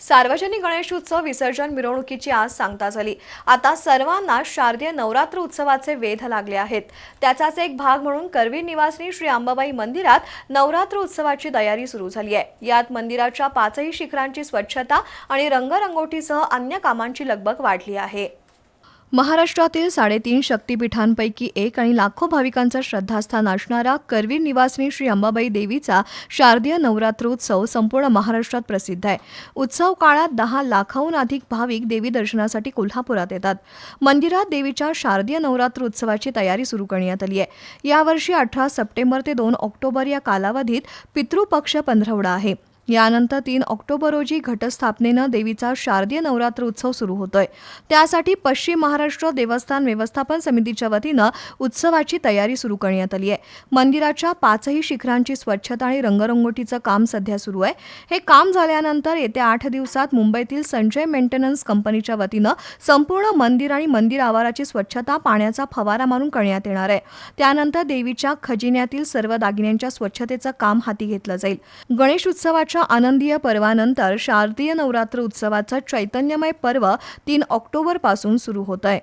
सार्वजनिक गणेशोत्सव विसर्जन मिरवणुकीची आज सांगता झाली. आता सर्वांना शारदीय नवरात्र उत्सवाचे वेध लागले आहेत. त्याचाच एक भाग म्हणून करवीर निवासनी श्री अंबाबाई मंदिरात नवरात्र उत्सवाची तयारी सुरू झाली आहे. यात मंदिराच्या पाचही शिखरांची स्वच्छता आणि रंगरंगोटीसह अन्य कामांची लगबग वाढली आहे. महाराष्ट्रातील साडेतीन शक्तिपीठांपैकी एक आणि लाखो भाविकांचं श्रद्धास्थान असणारा करवीर निवासिनी श्री अंबाबाई देवीचा शारदीय नवरात्रोत्सव संपूर्ण महाराष्ट्रात प्रसिद्ध आहे. उत्सव काळात दहा लाखाहून अधिक भाविक देवी दर्शनासाठी कोल्हापुरात येतात. मंदिरात देवीच्या शारदीय नवरात्रोत्सवाची तयारी सुरू करण्यात आली आहे. यावर्षी अठरा सप्टेंबर ते दोन ऑक्टोबर या कालावधीत पितृपक्ष पंधरवडा आहे. यानंतर तीन ऑक्टोबर रोजी घटस्थापनेनं देवीचा शारदीय नवरात्र उत्सव सुरू होतोय. त्यासाठी पश्चिम महाराष्ट्र देवस्थान व्यवस्थापन समितीच्या वतीनं उत्सवाची तयारी सुरू करण्यात आली आहे. मंदिराच्या पाचही शिखरांची स्वच्छता आणि रंगरंगोटीचं काम सध्या सुरू आहे. हे काम झाल्यानंतर येत्या आठ दिवसात मुंबईतील संजय मेंटेनन्स कंपनीच्या वतीनं संपूर्ण मंदिर आणि मंदिर आवाराची स्वच्छता पाण्याचा फवारा मारून करण्यात येणार आहे. त्यानंतर देवीच्या खजिन्यातील सर्व दागिन्यांच्या स्वच्छतेचं काम हाती घेतलं जाईल. गणेश उत्सवाच्या आनंदीय पर्वानंतर शारदीय नवरात्र उत्सवाचं चैतन्यमय पर्व तीन ऑक्टोबरपासून सुरू होत आहे.